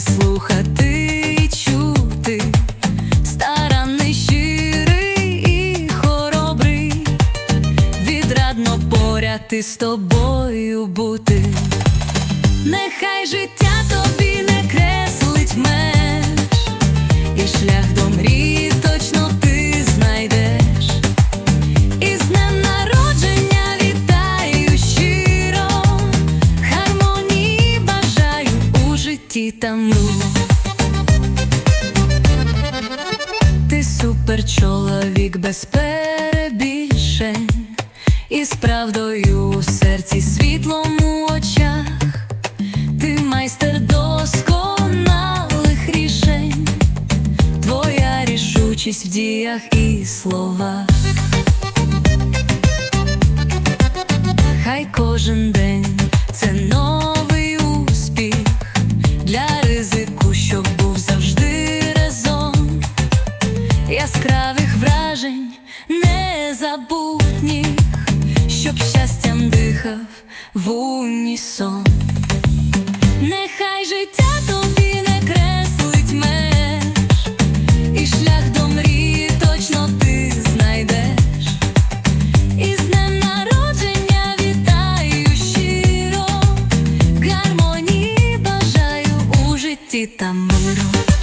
слухати і чути, старанний, щирий і хоробрий, відрадно поряд із тобою бути, нехай життя. Мру. Ти супер чоловік без перебільшень, і з правдою у серці світлом у очах. Ти майстер досконалих рішень, твоя рішучість в діях і словах. Хай кожен день яскравих вражень незабутніх, щоб щастям дихав в унісон. Нехай життя тобі не креслить меж, і шлях до мрії точно ти знайдеш. І з днем народження вітаю щиро, гармонії бажаю у житті та миру.